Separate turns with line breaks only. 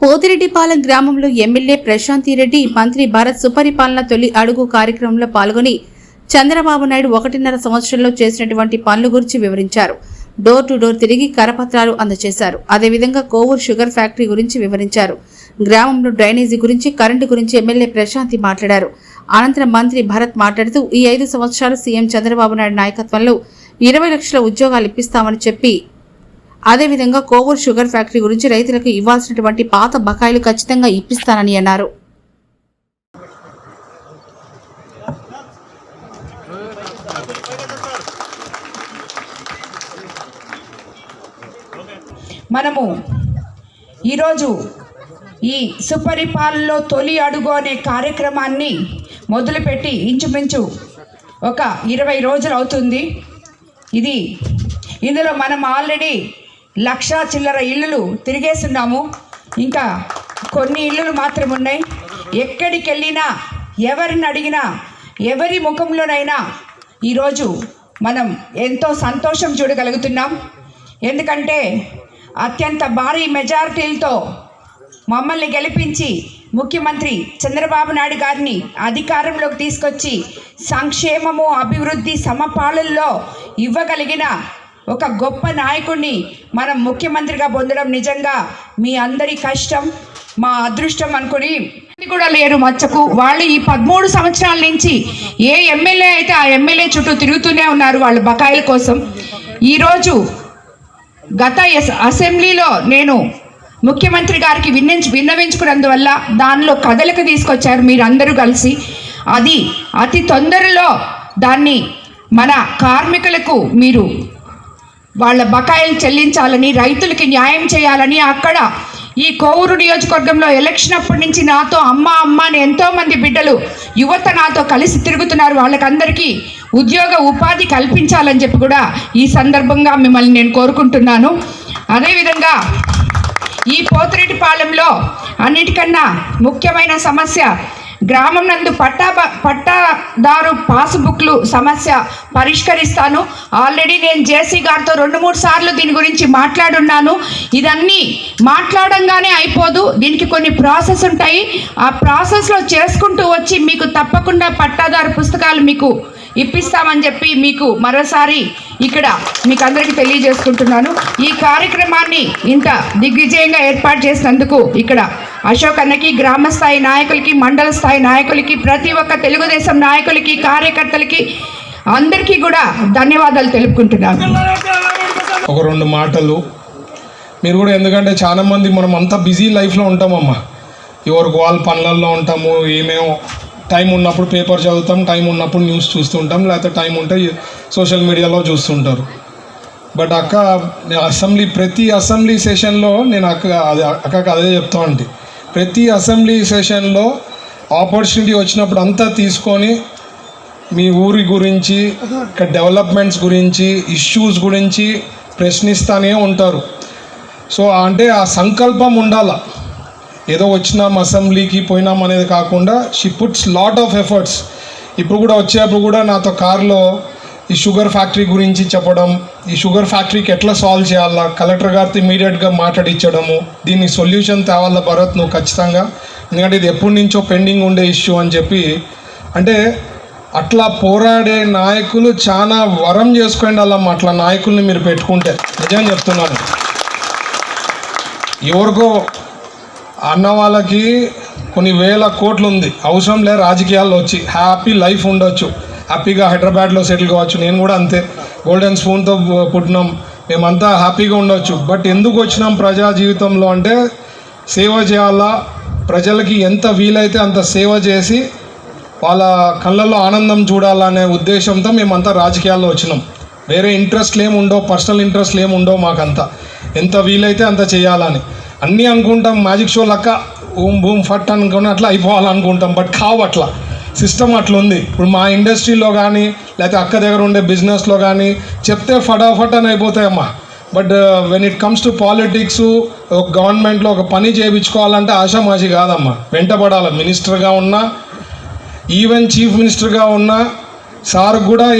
పోతిరెడ్డిపాలెం గ్రామంలో ఎమ్మెల్యే ప్రశాంతి రెడ్డి మంత్రి భారత్ సుపరిపాలన తొలి అడుగు కార్యక్రమంలో పాల్గొని చంద్రబాబు నాయుడు ఒకటిన్నర సంవత్సరంలో చేసినటువంటి పనుల గురించి వివరించారు. డోర్ టు డోర్ తిరిగి కరపత్రాలు అందజేశారు. అదేవిధంగా కోవూరు షుగర్ ఫ్యాక్టరీ గురించి వివరించారు. గ్రామంలో డ్రైనేజీ గురించి కరెంటు గురించి ఎమ్మెల్యే ప్రశాంతి మాట్లాడారు. అనంతరం మంత్రి భరత్ మాట్లాడుతూ ఈ ఐదు సంవత్సరాలు సీఎం చంద్రబాబు నాయుడు నాయకత్వంలో ఇరవై లక్షల ఉద్యోగాలు ఇప్పిస్తామని చెప్పి అదేవిధంగా కోవూరు షుగర్ ఫ్యాక్టరీ గురించి రైతులకు ఇవ్వాల్సినటువంటి పాత బకాయిలు ఖచ్చితంగా ఇప్పిస్తానని అన్నారు.
మనము ఈరోజు ఈ సుపరిపాలనలో తొలి అడుగు అనే కార్యక్రమాన్ని మొదలుపెట్టి ఇంచుమించు ఒక ఇరవై రోజులు అవుతుంది. ఇది ఇందులో మనం ఆల్రెడీ లక్ష చిల్లర ఇళ్ళు తిరిగేస్తున్నాము. ఇంకా కొన్ని ఇళ్ళు మాత్రం ఉన్నాయి. ఎక్కడికి వెళ్ళినా ఎవరిని అడిగినా ఎవరి ముఖంలోనైనా ఈరోజు మనం ఎంతో సంతోషం చూడగలుగుతున్నాం. ఎందుకంటే అత్యంత భారీ మెజారిటీలతో మమ్మల్ని గెలిపించి ముఖ్యమంత్రి చంద్రబాబు నాయుడు గారిని అధికారంలోకి తీసుకొచ్చి సంక్షేమము అభివృద్ధి సమపాలనలో ఇవ్వగలిగిన ఒక గొప్ప నాయకుడిని మనం ముఖ్యమంత్రిగా పొందడం నిజంగా మీ అందరి కష్టం మా అదృష్టం అనుకుని. కూడా లేరు మచ్చకు. వాళ్ళు ఈ పదమూడు సంవత్సరాల నుంచి ఏ ఎమ్మెల్యే అయితే ఆ ఎమ్మెల్యే చుట్టూ తిరుగుతూనే ఉన్నారు వాళ్ళ బకాయిల కోసం. ఈరోజు గత అసెంబ్లీలో నేను ముఖ్యమంత్రి గారికి విన్నవించు విన్నవించుకున్నందువల్ల దానిలో కదలిక తీసుకొచ్చారు మీరందరూ కలిసి. అది అతి తొందరలో దాన్ని మన కార్మికులకు మీరు వాళ్ళ బకాయిలు చెల్లించాలని రైతులకి న్యాయం చేయాలని అక్కడ ఈ కోవూరు నియోజకవర్గంలో ఎలక్షన్ అప్పటి నుంచి నాతో అమ్మ అమ్మ అని ఎంతోమంది బిడ్డలు యువత నాతో కలిసి తిరుగుతున్నారు. వాళ్ళకందరికీ ఉద్యోగ ఉపాధి కల్పించాలని చెప్పి కూడా ఈ సందర్భంగా మిమ్మల్ని నేను కోరుకుంటున్నాను. అదేవిధంగా ఈ పోతిరెడ్డిపాలెంలో అన్నిటికన్నా ముఖ్యమైన సమస్య గ్రామం నందు పట్టా పట్టాదారు పాస్బుక్లు సమస్య పరిష్కరిస్తాను. ఆల్రెడీ నేను జేసీ గారితో రెండు మూడు సార్లు దీని గురించి మాట్లాడున్నాను. ఇదన్నీ మాట్లాడంగానే అయిపోదు. దీనికి కొన్ని ప్రాసెస్ ఉంటాయి. ఆ ప్రాసెస్లో చేసుకుంటూ వచ్చి మీకు తప్పకుండా పట్టాదారు పుస్తకాలు మీకు ఇప్పిస్తామని చెప్పి మీకు మరోసారి ఇక్కడ మీకు అందరికీ తెలియజేసుకుంటున్నాను. ఈ కార్యక్రమాన్ని ఇంత దిగ్విజయంగా ఏర్పాటు చేసినందుకు ఇక్కడ అశోక్ అన్నకి గ్రామ స్థాయి నాయకులకి మండల స్థాయి నాయకులకి ప్రతి ఒక్క తెలుగుదేశం నాయకులకి కార్యకర్తలకి అందరికీ కూడా ధన్యవాదాలు తెలుపుకుంటున్నాను.
ఒక రెండు మాటలు. మీరు కూడా ఎందుకంటే చాలామంది మనం అంతా బిజీ లైఫ్లో ఉంటామమ్మా. ఎవరికి వాళ్ళ పనులలో ఉంటాము ఏమేమో టైం ఉన్నప్పుడు పేపర్ చదువుతాం టైం ఉన్నప్పుడు న్యూస్ చూస్తుంటాం లేకపోతే టైం ఉంటే సోషల్ మీడియాలో చూస్తుంటారు. బట్ అక్క నేను అసెంబ్లీ ప్రతి అసెంబ్లీ సెషన్లో నేను అక్క అదే అక్కకి అదే చెప్తా అండి ప్రతి అసెంబ్లీ సెషన్లో ఆపర్చునిటీ వచ్చినప్పుడు అంతా తీసుకొని మీ ఊరి గురించి ఇక్కడ డెవలప్మెంట్స్ గురించి ఇష్యూస్ గురించి ప్రశ్నిస్తానే ఉంటారు. సో అంటే ఆ సంకల్పం ఉండాల. ఏదో వచ్చినాం అసెంబ్లీకి పోయినాం అనేది కాకుండా she puts lot of efforts ఇప్పుడు కూడా వచ్చేప్పుడు కూడా నాతో కార్లో ఈ షుగర్ ఫ్యాక్టరీ గురించి చెప్పడం ఈ షుగర్ ఫ్యాక్టరీకి ఎట్లా సాల్వ్ చేయాలా కలెక్టర్ గారితో ఇమీడియట్గా మాట్లాడించడము దీన్ని సొల్యూషన్ తేవాలా భరత్ నువ్వు ఖచ్చితంగా. ఎందుకంటే ఇది ఎప్పటి నుంచో పెండింగ్ ఉండే ఇష్యూ అని చెప్పి. అంటే అట్లా పోరాడే నాయకులు చాలా వరం చేసుకోండి అలా అట్లా నాయకుల్ని మీరు పెట్టుకుంటే నిజం చెప్తున్నాను. ఎవరికో అన్న వాళ్ళకి కొన్ని వేల కోట్లు ఉంది అవసరం లే రాజకీయాల్లో వచ్చి. హ్యాపీ లైఫ్ ఉండొచ్చు. హ్యాపీగా హైదరాబాద్లో సెటిల్ కావచ్చు. నేను కూడా అంతే. గోల్డెన్ స్పూన్తో పుట్టినాం. మేమంతా హ్యాపీగా ఉండొచ్చు. బట్ ఎందుకు వచ్చినాం ప్రజా జీవితంలో అంటే సేవ చేయాలా? ప్రజలకి ఎంత వీలైతే అంత సేవ చేసి వాళ్ళ కళ్ళల్లో ఆనందం చూడాలనే ఉద్దేశంతో మేమంతా రాజకీయాల్లో వచ్చినాం. వేరే ఇంట్రెస్ట్లు ఏమి ఉండవు పర్సనల్ ఇంట్రెస్ట్లు ఏమి మాకంతా. ఎంత వీలైతే అంత చేయాలని. అన్నీ అనుకుంటాం మ్యాజిక్ షో లక్క ఓం బూమ్ ఫట్ అనుకుని అట్లా అయిపోవాలనుకుంటాం బట్ కావు అట్లా. సిస్టమ్ అట్లా ఉంది ఇప్పుడు మా ఇండస్ట్రీలో కానీ లేకపోతే అక్క దగ్గర ఉండే బిజినెస్లో కానీ చెప్తే ఫటాఫట్ అని అయిపోతాయమ్మా but when it comes to politics ఒక గవర్నమెంట్లో ఒక పని చేయించుకోవాలంటే ఆషామాషి కాదమ్మా. వెంటబడాలి. మినిస్టర్గా ఉన్నా ఈవెన్ చీఫ్ మినిస్టర్గా ఉన్న సార్ కూడా